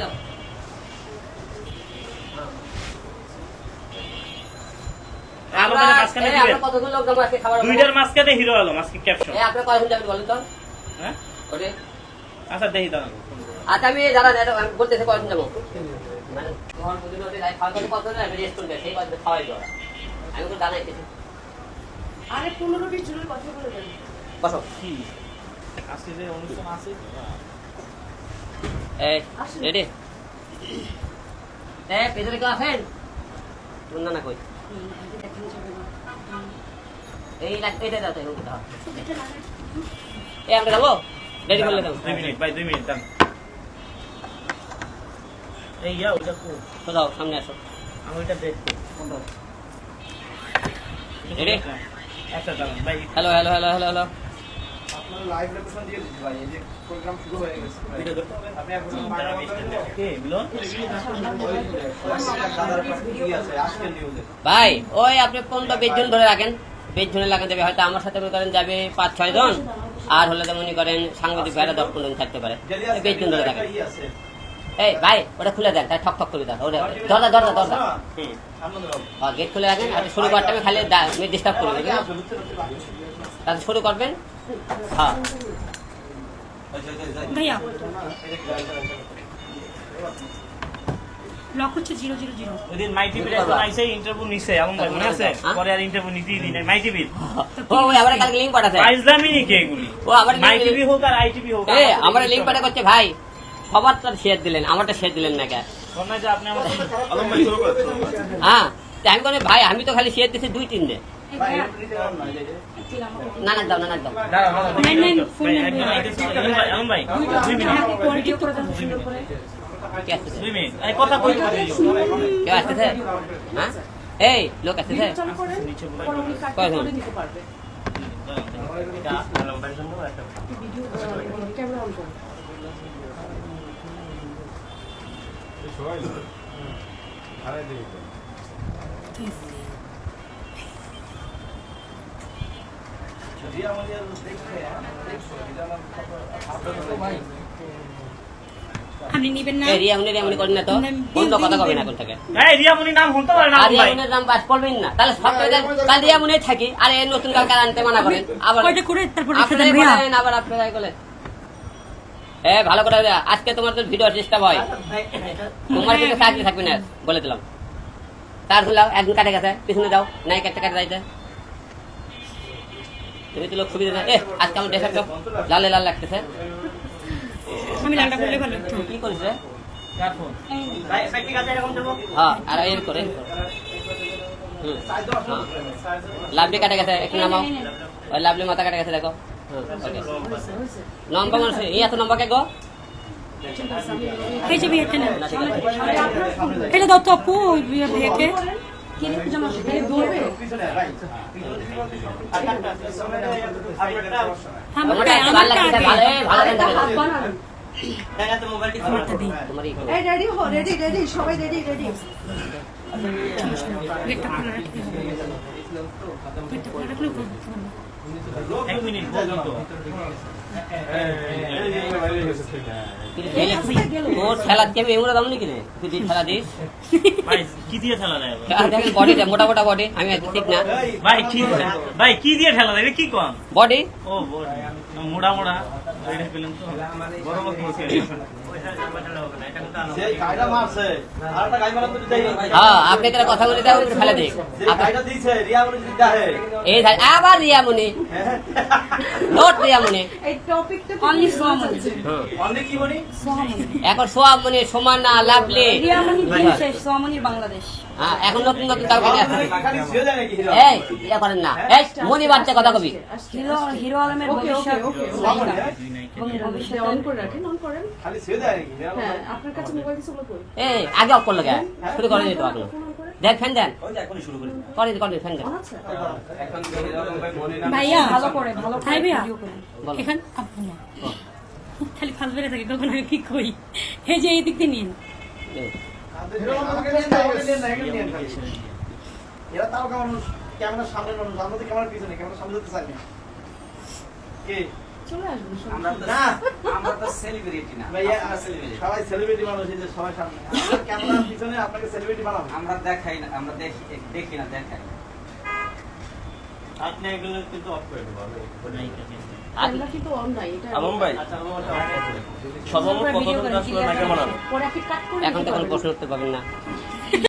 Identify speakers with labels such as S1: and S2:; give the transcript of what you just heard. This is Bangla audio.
S1: দাও
S2: দুইটার মাঝখানে হিরো আলম আজকে ক্যাপশন
S1: কয়জন যাবেন বলেন তো?
S2: হ্যাঁ?
S1: ওরে।
S2: আচ্ছা দেখি দাঁড়ান।
S1: আচ্ছা আমি যারা যারা বলতেছি কয়জন যাব? মানে
S3: আরে পনেরো বিশ জনের কথা বলে দেন।
S1: বসো।
S2: কি? আজকে যে অনুষ্ঠান আছে
S1: এই রেডি এই পেছনে কেউ আছেন? তোর না না কই? এই এটা দাও এই আমরা যাব? রেডি করলে দাও
S2: দুই মিনিট ভাই দুই মিনিট দাঁড়ান। এই ইয়া ওইটা কো
S1: দাও সামনে আসো।
S2: আমি ওইটা দেখব কোনটা
S1: Ready?
S2: আচ্ছা দাঁড়ান ভাই।
S1: Hello hello hello hello hello
S4: live location দিয়ে দিচ্ছি ভাই এই যে প্রোগ্রাম শুরু হয়ে গেছে। আপনি এখন
S2: কে মিলন?
S1: ওই আপনি পনেরো বিশ জন ধরে রাখেন। বিশ জনের লাগান যাবে হয়তো আমার সাথে মনে করেন যাবে পাঁচ ছয় জন। আর হলে তো মনে করেন সাংবাদিক ভাইরা দশ পনেরো জন থাকতে পারে। এই বিশ জন ধরে রাখেন। এই ভাই ওটা খুলে দেন তাই ঠক ঠক করে দেন ওটা দরজা দরজা দরজা গেট খুলে রাখেন আর শুরু করতে আমি খালি ডিস্টার্ব করব ঠিক তাহলে শুরু করবেন। হ্যাঁ
S3: ভাইয়া লক হচ্ছে জিরো জিরো জিরো
S2: ওইদিন মাই টিভির একজন আইসে ইন্টারভিউ নিছে এমন ভাই মনে আছে? পরে আর ইন্টারভিউ নিতেই দিন মাই টিভির
S1: ও ওই আবার কালকে লিঙ্ক পাঠাতে।
S2: ফাইজলামি নি কে এগুলি?
S1: ও আবার
S2: মাই টিভি হোক আর আই টিভি হোক
S1: এ আমার লিঙ্ক পাঠা করছে ভাই সবার তার শেয়ার দিলেন আমারটা শেয়ার দিলেন না কে
S2: শোনা যে আপনি আমাদের
S4: আলম ভাই শুরু করো
S1: হ্যাঁ আমি ভাই আমি তো খালি শেয়ার দিছি দুই তিনটে।
S4: ভাই এটা নিতে পারো না এই যে
S1: না না দাও না না দাও
S3: নাইন নাইন ফোন
S2: ভাই,
S3: নাম্বার
S2: একজন আইতেছে। আলম ভাই, আলম ভাই, দুই মিনিট,
S3: কোয়ালিটি করে দেন
S2: এই
S1: হ্যাঁ লোক আসতেছে কয়জন?
S3: করে দিতে পারবে
S2: এটা আলম ভাইয়ের জন্য একটা
S3: ভিডিও ক্যামেরা অন করুন
S4: রিয়া মালিয়া দেখছে দেখছ এটা আমার আপনাদের ভাই
S3: আপনি নেবেন না?
S1: রিয়া উনি রিয়া উনি করেন না তো। অন্য কথা কবেন এখন থেকে?
S2: এই রিয়ামণি নাম শুনতে পারে না
S1: আর রিয়া মুনির নাম বাস করবেন না। তাহলে সব কাল রিয়া মুনি থাকি আর এই নতুন কাল কাল আনতে মানা করেন আবার
S3: কয়টা করে তারপর রেখে
S1: আপনারাই
S3: দেন ভাইয়া
S1: বলেন আবার আপনারাই বলেন। এ ভালো করে আজকে তোমার তো ভিডিও চেষ্টা হয়। তোমার কিন্তু চাকরি থাকবে না বলে দিলাম। তার হলো একদিন কাটে গেছে পিছনে যাও নাই কাটতে কাটে যাইতে। তুমি তো লোক সুবিধা এ আজকে আমার ডেসার লালে লাল লাগতেছে।
S3: আমি লালটা করলে ভালো
S1: কি করেছে
S2: কার ফোন ভাই প্র্যাকটিক্যাল এরকম দেবো
S1: হ্যাঁ আর এর করে। হ্যাঁ। লাভলি কাটে গেছে একটু নামাও। ওই লাভলি মাথা কাটে গেছে দেখো। নম্বর মানুষ এই এত কে গো?
S3: এই যে ভাইয়া কেন এটা দাও তো আপু ওই ভাইয়া- ভাইয়াকে
S4: পিছনে ভাই
S1: তোমারটা
S3: আমারটা
S1: একটু ভালো
S3: আমারটা
S1: লাগতেছে ভালো
S3: আগে
S1: এই ভালো লাগতেছে
S2: মোবাইলটি
S1: তোমার ই করো।
S5: এই রেডি হো রেডি রেডি সবাই রেডি রেডি
S3: একটা
S2: এক মিনিট বলুন তো।
S1: মোটা মোটা হ্যাঁ আপনি তারা কথা বলে দাও একটু খেলা দেখ
S4: যে গাইডা দিছে রিয়া মালিয়া
S1: এই আবার রিয়ামণি নোট রিয়ামণি
S5: এই টপিকটা
S3: Only Sohamani.
S4: অনেক কি বলি
S1: এখন সমানা লাভলি।
S3: বাংলাদেশ।
S1: হ্যাঁ এখন নতুন নতুন এই ইয়া করেন না। এই মনি বাচ্চা কথা কবি।
S3: হিরো হিরো আলমের ভবিষ্যৎ
S5: অন করে রাখেন অন করেন।
S4: খালি ছিড়ে
S5: হ্যাঁ আপনার কাছে মোবাইল দিছে ওগুলো কই
S1: এই আগে অফ করল গে শুরু করে দিত
S5: করেন
S1: দেখ ফ্যান দেন।
S4: করি।
S1: করে ফ্যান দেন।
S3: ভাইয়া ভালো করে ভালো
S5: করে
S3: ভাইয়া। এখান খালি ফাল বেড়ে থাকে কখন আমি কি কই এই যে এই দিক দিয়ে নিন।
S4: এরা তাও কেমন ক্যামেরার সামনে মানুষ? আমরা ক্যামেরার পিছনে ক্যামেরার সামনে যেতে চাই না কে?
S5: চলে।
S6: আমরা তো
S4: না।
S6: আমরা তো সেলিব্রিটি না
S4: ভাইয়া,
S6: সেলিব্রিটি
S4: সবাই সেলিব্রিটি মানুষ এই যে সবাই সামনে আমরা ক্যামেরার পিছনে আপনাকে সেলিব্রিটি বানাবো
S6: আমরা দেখাই না আমরা দেখি দেখি না দেখাই
S2: আপনি এগুলো কিন্তু অফ করে দেবো
S5: ক্যামেরা কিন্তু on নাই, এটা
S7: আমন ভাই
S2: আচ্ছা আমার।
S7: সর্বমোট কতজন আসলে
S1: এখন তো
S5: দিতে
S1: কোনো
S5: পারবেন।
S1: প্রশ্ন উত্তর পাবেন না